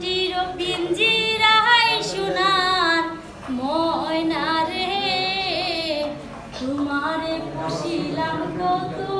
কুটির তোমারে পুষিলাম কত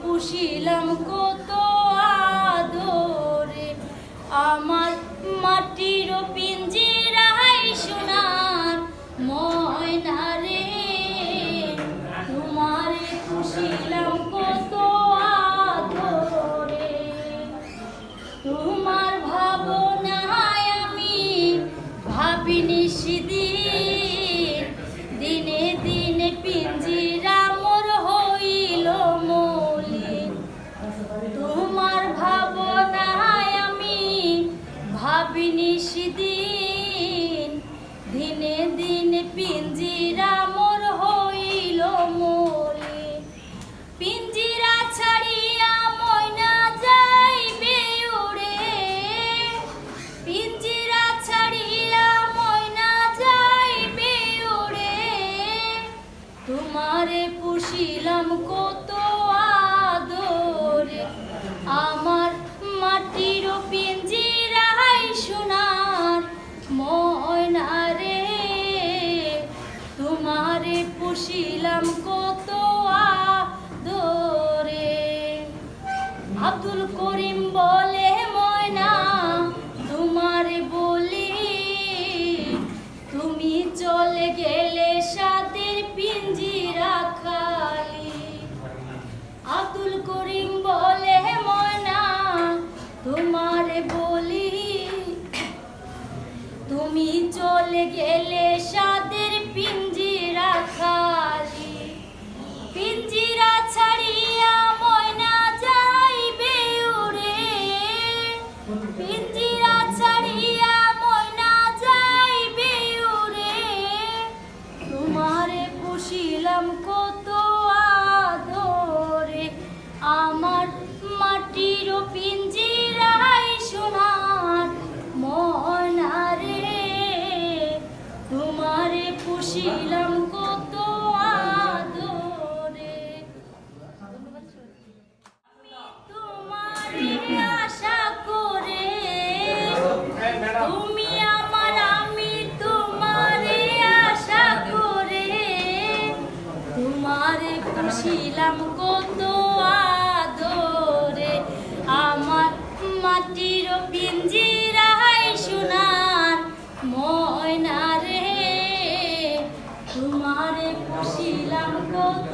পুষিলাম কত আদরে। আমার মাটির তোমারে পুষিলাম কত আদরে। আমার মাটির পিঞ্জিরাই সোনার ময়না রে। তোমারে পুষিলাম কত আদরে। আব্দুল করিম বলে তুমি চলে গেলে সাদের পিঞ্জিরা খালি। পিঞ্জিরা ছাড়িয়া ময়না যাইবে উড়ে। পিঞ্জিরা ছাড়িয়া ময়না যাইবে উড়ে। তোমারে পুষিলাম কত আদরে। আমার মাটির পিঞ্জিরাই পুষিলাম কত আদরে। আশা করে, তুমি আমার, আমি তোমারে আশা করে পুষিলাম কত আদরে। আমার মাটির পিঞ্জিরাই শিলাম কত